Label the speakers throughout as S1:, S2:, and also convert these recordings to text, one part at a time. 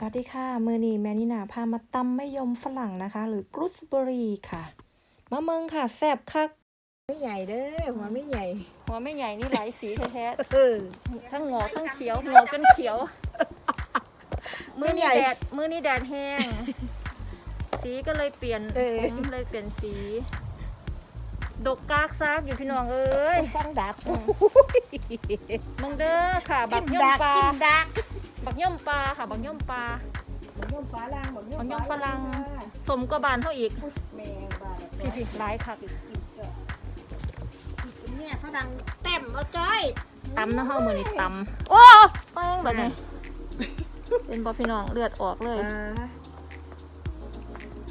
S1: สวัสดีค่ะ มือนีแมนินาพามาตำมะยมฝรั่งนะคะ หรือกรุสเบอรี่ค่ะ มะเมืองค่ะ แซ่บคัก
S2: ไม่ใหญ่เด้อหัวไม่ใหญ่
S3: หัวไม่ใหญ่นี่หลายสีแท้
S2: เออ
S3: ๆทั้งงอกทั้งเขียวงอกจนเขียว มือ
S2: ไม่
S3: นี้
S2: ใหญ่
S3: แดดมือนี้แดดแห้ง สีก็เลยเปลี่ยน
S2: เออ
S3: ผมเลยเปลี่ยนสี ดกกากซากอยู่พี่น้องเอ้ย
S2: ฟังดัก
S3: มึงเด้อค่ะ บั
S2: จิ้
S3: ก
S2: ม
S3: ย่อม
S2: ดัก
S3: ปลา
S2: จิ้มดัก
S3: บักย่อมปลาค่ะ บักย่อมปลา
S2: บักย่อมฟ้าล่างบักย่อม
S3: บักย่อมฝรั่ง
S2: ฟ้า
S3: สมกว่าบานเท่าอีก
S2: แม่งบ้าแบบ
S3: พี่พี่หลายคัก
S2: กินเจาะกินเนี่ยฝรั่งเต็มเอาจ้อย
S3: ตำนะเฮามือนี้ตำโอ้แป้งแบบนี้เป็นบอพี่น้องเลือดออกเลย
S2: อ่า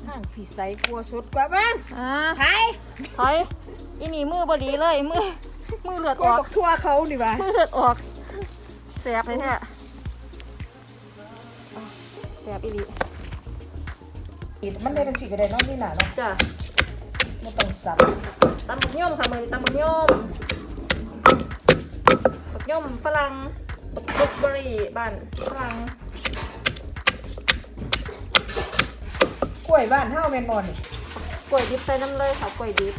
S2: ทางผีใสกลัวสุดกว่าบ้าง
S3: อ่า
S2: ไผ่
S3: เฮ้ยอีนี่มือบดีเลยมือมือเลือด
S2: กลั
S3: อ
S2: ว
S3: อก
S2: บอกทั่วเขานี่บ้า
S3: มือเลือดออกแสบเลยแท้แสบอีหลี
S2: มันได้ทั้งสี่ก็ได้เน้องนี่หนาเนาะ
S3: จ้ะ
S2: ไม่ต้องสับ
S3: ตำบักย่อมค่ะมือนี้ตำบักย่อมบักย่อมฝรั่งบักบลูเบอรี่บ้านฝรั่ง
S2: กล้วยบ้านเฮ้าแมนบอล
S3: กล้วยดิบใส่น้ำเลยค่ะกล้วยดิบ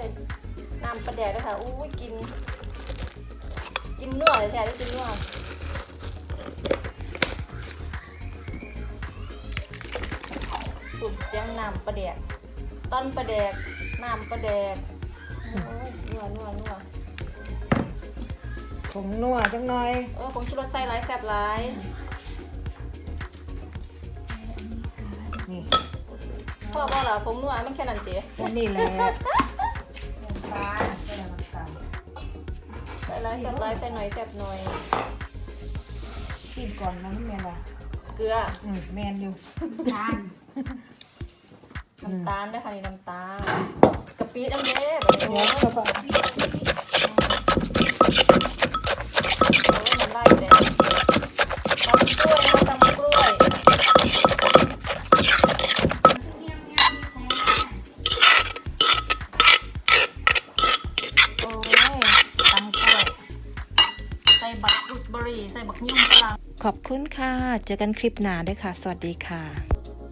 S3: เสร็จเลยน้ำปลาแดกด้วยค่ะอู้ยกิน กินเนื้อเลยแท้ได้กินเนื้อสุ่มเสียงน้ำปลาแดกต้นปลาแดกน้ำปลาแดกโอ้ยนัวนัวนัว
S2: ผงนัวจังหน่อย
S3: เออผงชูรสใส่หลายแซ่บหลาย
S2: นี่
S3: พ่อบอกเหรอผงนัวมันแค่นั้นเดี
S2: วันนี้แหละา
S3: ยแซ่บหลายใส่หน่อยแซ่บหน่อย
S2: ชิมก่อนนะแมนว่ะ
S3: เกลือ
S2: อืมแมนอยู่ทาน
S3: น้ำตาลด้วยค่ะนี่น้ำตาลกะปิน้ำเด้แบบ
S2: เดี๋
S3: นี้
S2: ยว
S3: โอ้ย
S2: ก็ฟัง
S3: มันไบอรี่ใส่บักยุ่งฝรั่ง
S1: ขอบคุณค่ะ เจอกันคลิปหน้าด้วยค่ะ สวัสดีค่ะ